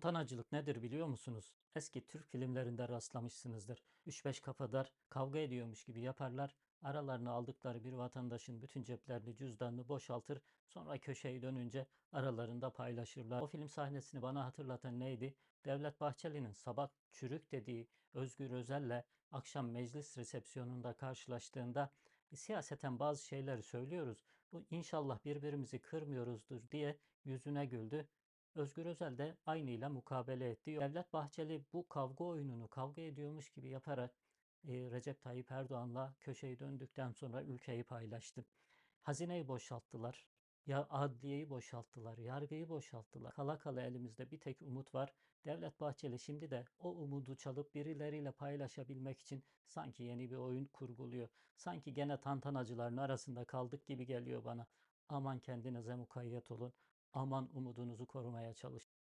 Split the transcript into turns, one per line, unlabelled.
Tantanacılık nedir biliyor musunuz? Eski Türk filmlerinde rastlamışsınızdır. 3-5 kafadar kavga ediyormuş gibi yaparlar. Aralarına aldıkları bir vatandaşın bütün ceplerini, cüzdanını boşaltır. Sonra köşeyi dönünce aralarında paylaşırlar. O film sahnesini bana hatırlatan neydi? Devlet Bahçeli'nin sabah çürük dediği Özgür Özel'le akşam meclis resepsiyonunda karşılaştığında "E, siyaseten bazı şeyleri söylüyoruz. Bu inşallah birbirimizi kırmıyoruzdur diye yüzüne güldü. Özgür Özel de aynıyla mukabele etti. Devlet Bahçeli bu kavga oyununu kavga ediyormuş gibi yaparak e, Recep Tayyip Erdoğan'la köşeyi döndükten sonra ülkeyi paylaştı. Hazineyi boşalttılar. Ya adliyeyi boşalttılar, yargıyı boşalttılar. Kala kala elimizde bir tek umut var. Devlet Bahçeli şimdi de o umudu çalıp birileriyle paylaşabilmek için sanki yeni bir oyun kurguluyor. Sanki gene tantanacıların arasında kaldık gibi geliyor bana. Aman kendinize mukayyet olun. Aman umudunuzu korumaya çalışın.